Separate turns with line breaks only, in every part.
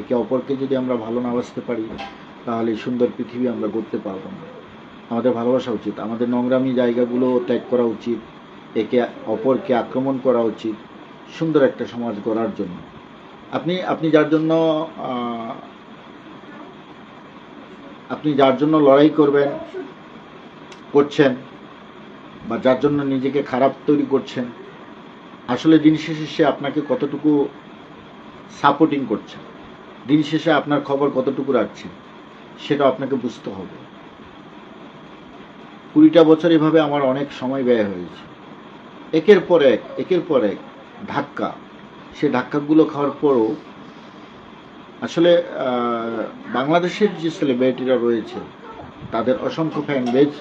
একে অপরকে যদি আমরা ভালো না বাসতে পারি, তাহলে সুন্দর পৃথিবী আমরা গড়তে পারব না। আমাদের ভালোবাসা উচিত। আমাদের নোংরামি জায়গাগুলো ত্যাগ করা উচিত। একে অপরকে আক্রমণ করা উচিত সুন্দর একটা সমাজ গড়ার জন্য। আপনি আপনি যার জন্য আপনি যার জন্য লড়াই করবেন, করছেন, বা যার জন্য নিজেকে খারাপ তৈরি করছেন, আসলে দিন শেষে সে আপনাকে কতটুকু সাপোর্টিং করছে। দিন শেষে আপনার খবর কতটুকু রাখছে সেটা আপনাকে বুঝতে হবে। কুড়িটা বছর এভাবে আমার অনেক সময় ব্যয় হয়েছে। একের পর এক, একের পর এক ধাক্কা। সে ধাক্কাগুলো খাওয়ার পরও আসলে বাংলাদেশের যে সেলিব্রিটিরা রয়েছে, তাদের অসংখ্য ফ্যান বেজ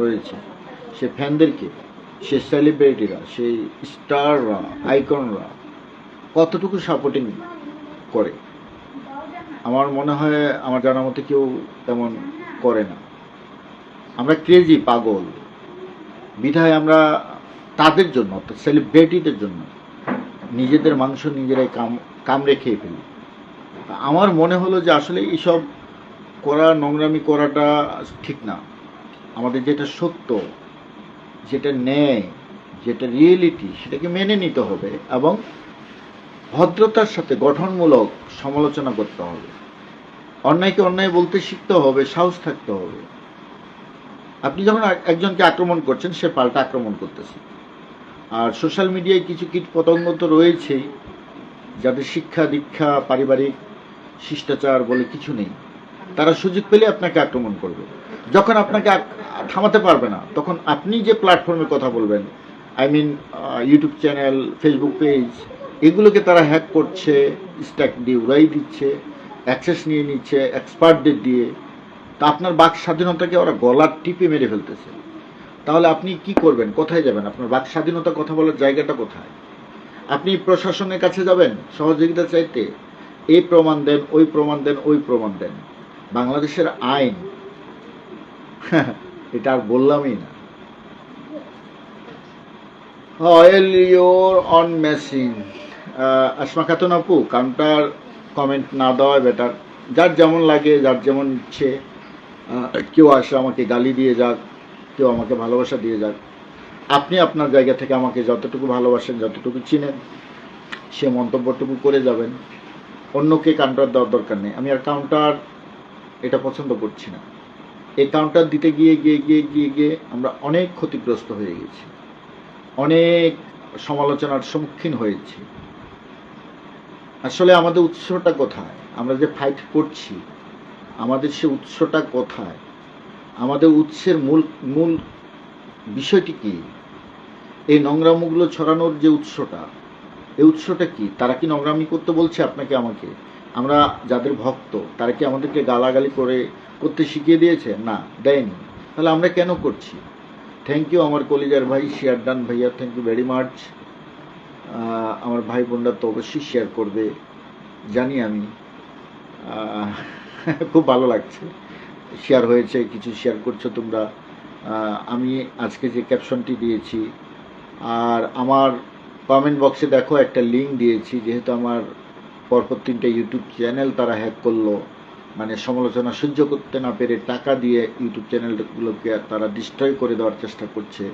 রয়েছে। সে ফ্যানদেরকে সে সেলিব্রিটিরা সেই স্টাররা আইকনরা কতটুকু সাপোর্টিং করে? আমার মনে হয় আমার জানার মতো কেউ তেমন করে না। আমরা ক্রেজি পাগল। বিধায় আমরা তাদের জন্য, অর্থাৎ সেলিব্রিটিদের জন্য নিজেদের মাংস নিজেরাই কাম, কামড়ে খেয়ে ফেলি। আমার মনে হলো যে আসলে এইসব করা, নোংরামি করাটা ঠিক না। আমাদের যেটা সত্য, যেটা ন্যায়, যেটা রিয়েলিটি সেটাকে মেনে নিতে হবে এবং ভদ্রতার সাথে গঠনমূলক সমালোচনা করতে হবে। অন্যায়কে অন্যায় বলতে শিখতে হবে, সাহস থাকতে হবে। আপনি যখন একজনকে আক্রমণ করছেন, সে পাল্টা আক্রমণ করতেছে। আর সোশ্যাল মিডিয়ায় কিছু কীট পতঙ্গ তো রয়েছেই, যাদের শিক্ষা, দীক্ষা, পারিবারিক শিষ্টাচার বলে কিছু নেই। তারা সুযোগ পেলে আপনাকে আক্রমণ করবে। যখন আপনাকে থামাতে পারবে না, তখন আপনি যে প্ল্যাটফর্মে কথা বলবেন I mean YouTube channel Facebook page এগুলোকে তারা হ্যাক করছে স্ট্যাক দিয়ে উড়াই দিচ্ছে অ্যাক্সেস নিয়ে নিচ্ছে এক্সপার্টদের দিয়ে। তা আপনার বাক স্বাধীনতাকে ওরা গলার টিপে মেরে ফেলতেছে। তাহলে আপনি কি করবেন? কোথায় যাবেন? আপনার বাক স্বাধীনতা কথা বলার জায়গাটা কোথায়? আপনি প্রশাসনের কাছে যাবেন? সহযোগিতা চাইতে? এই প্রমাণ দেন, ওই প্রমাণ দেন, ওই প্রমাণ দেন। বাংলাদেশের আইন। এটা আর বললামই না। Oil your own machine Asma Khatun আপু কাউন্টার কমেন্ট না দেওয়া বেটার যার যেমন লাগে, যার যেমন ইচ্ছে কেউ আসে আমাকে গালি দিয়ে যাক, কেউ আমাকে ভালোবাসা দিয়ে যাক। আপনি আপনার জায়গা থেকে আমাকে যতটুকু ভালোবাসেন, যতটুকু চিনেন, সে মন্তব্যটুকু করে যাবেন। অন্যকে কাউন্টার দেওয়ার দরকার নেই। আমি আর কাউন্টার এটা পছন্দ করছি না। এই কাউন্টার দিতে গিয়ে গিয়ে গিয়ে গিয়ে গিয়ে আমরা অনেক ক্ষতিগ্রস্ত হয়ে গেছি। অনেক সমালোচনার সম্মুখীন হয়েছি। আসলে আমাদের উৎসটা কোথায়? আমরা যে ফাইট করছি, আমাদের সে উৎসটা কোথায়? আমাদের উৎসের মূল মূল বিষয়টি কি? এই নোংরামুগুলো ছড়ানোর যে উৎসটা, এই উৎসটা কি? তারা কি নোংরামি করতে বলছে আপনাকে, আমাকে? আমরা যাদের ভক্ত, তারা কি আমাদেরকে গালাগালি করে, করতে শিখিয়ে দিয়েছে? না, দেয়নি। তাহলে আমরা কেন করছি? থ্যাংক ইউ আমার কলিজার ভাই শেয়ার ডান ভাইয়া থ্যাংক ইউ ভেরি মাচ আমার ভাই বোনরা তো অবশ্যই শেয়ার করবে, জানি আমি। খুব ভালো লাগছে। শেয়ার হয়েছে, কিছু শেয়ার করছ তোমরা। আমি আজকে যে ক্যাপশনটি দিয়েছি, আর আমার কমেন্ট বক্সে দেখো একটা লিঙ্ক দিয়েছি, যেহেতু আমার পরপর তিনটে ইউটিউব চ্যানেল তারা হ্যাক করল মানে সমালোচনা সহ্য করতে না পেরে টাকা দিয়ে ইউটিউব চ্যানেলগুলোকে তারা ডিস্ট্রয় করে দেওয়ার চেষ্টা করছে।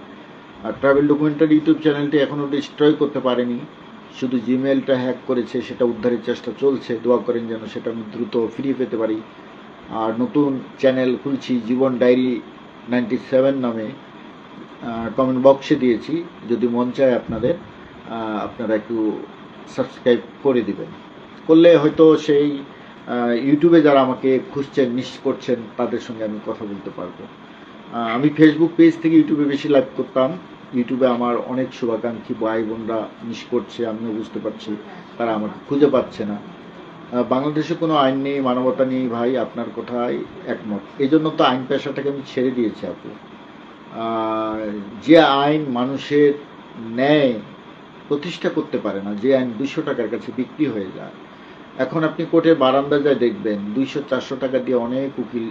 আর ট্রাভেল ডকুমেন্টারি ইউটিউব চ্যানেলটি এখনও ডিস্ট্রয় করতে পারেনি। শুধু জিমেলটা হ্যাক করেছে, সেটা উদ্ধারের চেষ্টা চলছে। দোয়া করেন যেন সেটা আমি দ্রুত ফিরিয়ে পেতে পারি। আর নতুন চ্যানেল খুলছি, জীবন ডায়েরি নাইনটি সেভেন নামে। কমেন্ট বক্সে দিয়েছি। যদি মন চায় আপনাদের আপনারা একটু সাবস্ক্রাইব করে দিবেন। করলে হয়তো সেই ইউটিউবে যারা আমাকে খুঁজছেন মিস করছেন, তাদের সঙ্গে আমি কথা বলতে পারব। আমি ফেসবুক পেজ থেকে ইউটিউবে বেশি লাইভ করতাম। ইউটিউবে আমার অনেক শুভাকাঙ্ক্ষী ভাই বোনরা মিস করছে, আমিও বুঝতে পারছি। তারা আমাকে খুঁজে পাচ্ছে না। বাংলাদেশে কোনো আইন নেই, মানবতা নেই ভাই, আপনার কোথায় একমত। এই জন্য তো আইন পেশাটাকে আমি ছেড়ে দিয়েছি আপু। যে আইন মানুষের ন্যায় প্রতিষ্ঠা করতে পারে না, যে আইন দুইশো টাকার কাছে বিক্রি হয়ে যায়। এখন আপনি কোর্টের বারান্দা যায় দেখবেন, দুইশো চারশো টাকা দিয়ে অনেক উকিল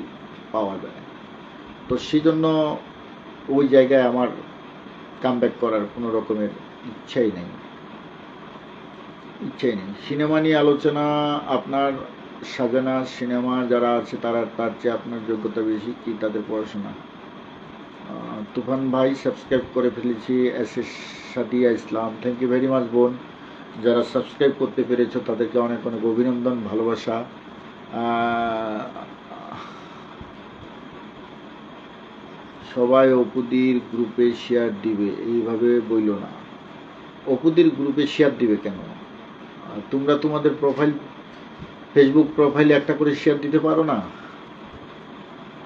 পাওয়া যায়। তো সেই জন্য ওই জায়গায় আমার কাম করার কোনো রকমের ইচ্ছাই নেই। ইচ্ছাই নেই। সিনেমা নিয়ে আলোচনা, আপনার সাজানা সিনেমা যারা আছে তারা তার চেয়ে আপনার যোগ্যতা বেশি কি তাদের পড়াশোনা? তুফান ভাই সাবস্ক্রাইব করে ফেলেছি S S Sadia Islam. Thank you very much বোন। যারা সাবস্ক্রাইব করতে পেরেছ তাদেরকে অনেক অনেক অভিনন্দন, ভালোবাসা। সবাই অপুদির গ্রুপে শেয়ার দিবে। এইভাবে বইল না। অপুদির গ্রুপে শেয়ার দিবে কেন? তোমরা তোমাদের প্রোফাইল ফেসবুক প্রোফাইলে একটা করে শেয়ার দিতে পারো না?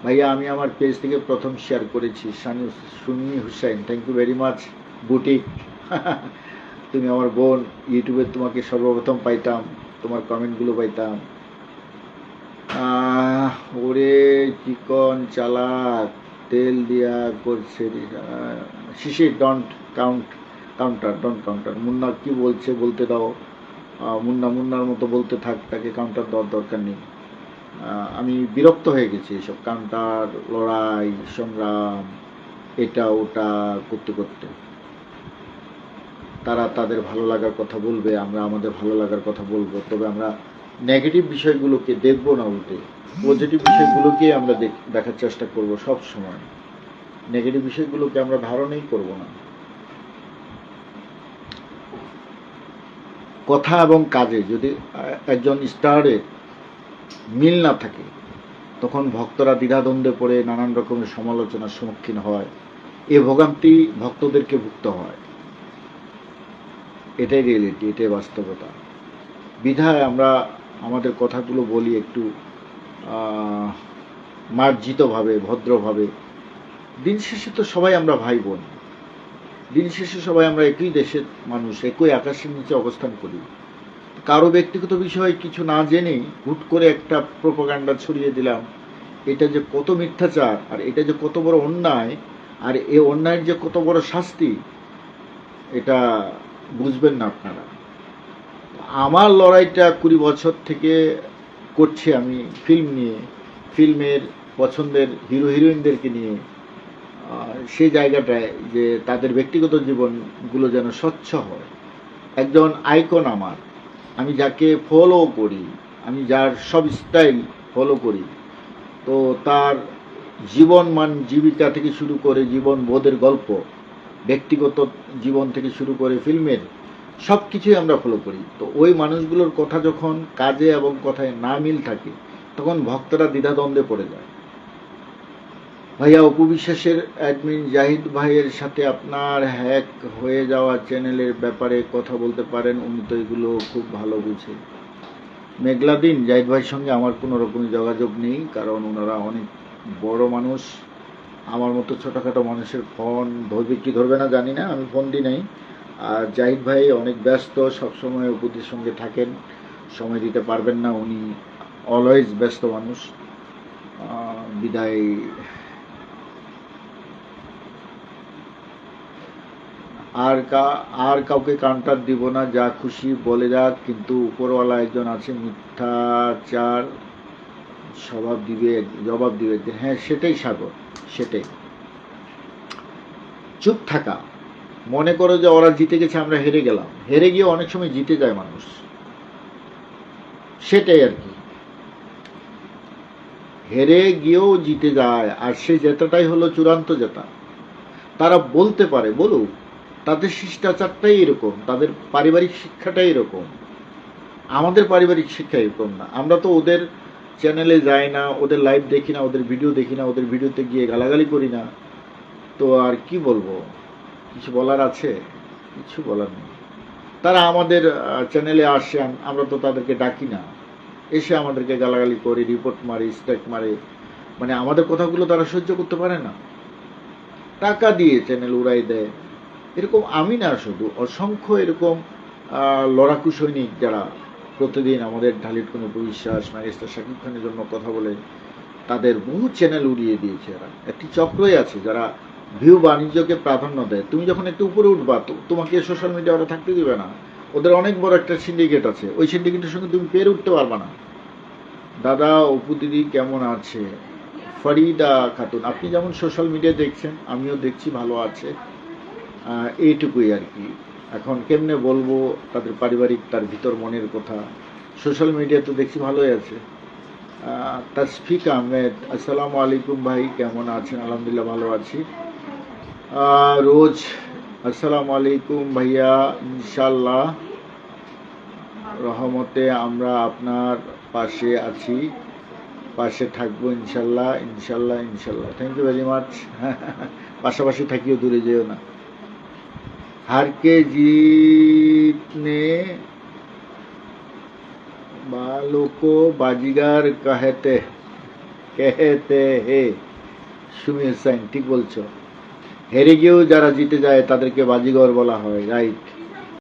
ভাইয়া, আমি আমার পেজ থেকে প্রথম শেয়ার করেছি। Sunny Suni Hussain thank you very much boutique তুমি আমার বোন ইউটিউবে তোমাকে সর্বপ্রথম পাইতাম, তোমার কমেন্টগুলো পাইতাম। ওরে চিকন চালাক। তেল দিয়া করছে শিশি don't count counter don't counter Munna কি বলছে বলতে দাও। মুন্না মুন্নার মতো বলতে থাক, তাকে কাউন্টার দেওয়ার দরকার নেই। আমি বিরক্ত হয়ে গেছি এসব কাউন্টার লড়াই, সংগ্রাম, এটা, ওটা করতে করতে। তারা তাদের ভালো লাগার কথা বলবে, আমরা আমাদের ভালো লাগার কথা বলব। তবে আমরা নেগেটিভ বিষয়গুলোকে দেখব না উল্টে, পজিটিভ বিষয়গুলোকে আমরা দেখ- দেখার চেষ্টা করব সব সময়। নেগেটিভ বিষয়গুলোকে আমরা ধারণই করব না। কথা এবং কাজে যদি একজন স্টারে মিল না থাকে, তখন ভক্তরা দ্বিধাদ্বন্দ্বে পড়ে নানান রকমের সমালোচনার সম্মুখীন হয়। এ ভোগান্তি ভক্তদেরকে ভুক্ত হয়। এটাই রিয়েলিটি এটাই বাস্তবতা। বিধায় আমরা আমাদের কথাগুলো বলি একটু মার্জিতভাবে, ভদ্রভাবে। দিন শেষে তো সবাই আমরা ভাই বোন দিন শেষে সবাই আমরা একই দেশের মানুষ, একই আকাশের নিচে অবস্থান করি। কারও ব্যক্তিগত বিষয়ে কিছু না জেনেই হুট করে একটা প্রোপাগান্ডা ছড়িয়ে দিলাম। এটা যে কত মিথ্যাচার, আর এটা যে কত বড় অন্যায়, আর এ অন্যায়ের যে কত বড় শাস্তি, এটা বুঝবেন না আপনারা। আমার লড়াইটা কুড়ি বছর থেকে করছি আমি ফিল্ম নিয়ে। ফিল্মের পছন্দের হিরো হিরোইনদেরকে নিয়ে। সেই জায়গাটায় যে তাদের ব্যক্তিগত জীবনগুলো যেন স্বচ্ছ হয়। একজন আইকন আমার। আমি যাকে ফলো করি, আমি যার সব স্টাইল ফলো করি। তো তার জীবন মান জীবিকা থেকে শুরু করে জীবন বোধের গল্প, ব্যক্তিগত জীবন থেকে শুরু করে ফিল্মের সব কিছুই আমরা ফলো করি। তো ওই মানুষগুলোর কথা যখন কাজে এবং কথায় না মিল থাকে, তখন ভক্তরা দ্বিধাদ্বন্দ্বে পড়ে যায়। ভাইয়া অপু বিশ্বাসের অ্যাডমিন জাহিদ ভাইয়ের সাথে আপনার হ্যাক হয়ে যাওয়া চ্যানেলের ব্যাপারে কথা বলতে পারেন, উনি তো এগুলো খুব ভালো বুঝে। মেঘলা দিন, জাহিদ ভাইয়ের সঙ্গে আমার কোনো রকমই যোগাযোগ নেই, কারণ ওনারা অনেক বড় মানুষ। আমার মতো ছোটোখাটো মানুষের ফোন ধরবে কি ধরবে না জানি না, আমি ফোন দিই নাই। আর জাহিদ ভাই অনেক ব্যস্ত, সবসময় অপুদের সঙ্গে থাকেন। সময় দিতে পারবেন না, উনি অলওয়েজ ব্যস্ত মানুষ। বিদায়। আর কা, আর কাউকে কান্টার দিব না, যা খুশি বলে যাক, কিন্তু উপরওয়ালা একজন আছে, মিথ্যাচার স্বভাব দিবে, জবাব দিবে। হ্যাঁ সেটাই সাগর, সেটাই। চুপ থাকা। মনে করো যে ওরা জিতে গেছে, আমরা হেরে গেলাম। হেরে গিয়ে অনেক সময় জিতে যায় মানুষ। সেটাই আর কি। হেরে গিয়েও জিতে যায়, আর সে জেতাটাই হলো চূড়ান্ত জেতা। তারা বলতে পারে, বলুক, তাদের শিষ্টাচারটাই এরকম, তাদের পারিবারিক শিক্ষাটাই এরকম। আমাদের পারিবারিক শিক্ষা এরকম না। আমরা তো ওদের চ্যানেলে যাই না, ওদের লাইভ দেখি না, ওদের ভিডিও দেখি না, ওদের ভিডিওতে গিয়ে গালাগালি করি না। তো আর কি বলব? কিছু বলার আছে? কিছু বলার নেই। তারা আমাদের চ্যানেলে আসেন আমরা তো তাদেরকে ডাকি না। এসে আমাদেরকে গালাগালি করে রিপোর্ট মারে স্ট্রাইক মারে। মানে আমাদের কথাগুলো তারা সহ্য করতে পারে না। টাকা দিয়ে চ্যানেল উড়াই দেয়। এরকম আমি না, শুধু অসংখ্য এরকম লড়াকু সৈনিক যারা প্রতিদিন আমাদের ঢালির কোনো বিশ্বাস ম্যাগেস্টার শাকিব খানের জন্য কথা বলে, তাদের বহু চ্যানেল উড়িয়ে দিয়েছে এরা। একটি চক্রই আছে যারা ভিউ বাণিজ্যকে প্রাধান্য দেয়। তুমি যখন একটু উপরে উঠবা তোমাকে সোশ্যাল মিডিয়া ওরা থাকতে দিবে না। ওদের অনেক বড় একটা সিন্ডিকেট আছে। ওই সিন্ডিকেটের সঙ্গে তুমি পেরে উঠতে পারবে না। দাদা, অপু দিদি কেমন আছে? ফরিদা খাতুন, আপনি যেমন সোশ্যাল মিডিয়া দেখছেন, আমিও দেখছি ভালো আছে। এইটুকুই আর কি। এখন কেমনে বলব, তাদের পারিবারিক, তার ভিতর মনের কথা। সোশ্যাল মিডিয়া তো দেখছি ভালোই আছে। তাসফিক আহমেদ, আসসালামু আলাইকুম ভাই, কেমন আছেন? আলহামদুলিল্লাহ ভালো আছি। রোজ, আসসালামু আলাইকুম ভাইয়া ইনশাল্লাহ রহমতে আমরা আপনার পাশে আছি, পাশে থাকব ইনশাল্লাহ ইনশাল্লাহ ইনশাল্লাহ থ্যাংক ইউ ভেরি মাচ পাশাপাশি থাকিও, দূরে যেও না। হারকে জিতনে বালোকো বাজিগার কাহেতে, কেহেতে হে। সুমির সাইন, ঠিক বলছো। হেরে গিয়েও যারা জিতে যায় তাদেরকে বাজিগর বলা হয় রাইট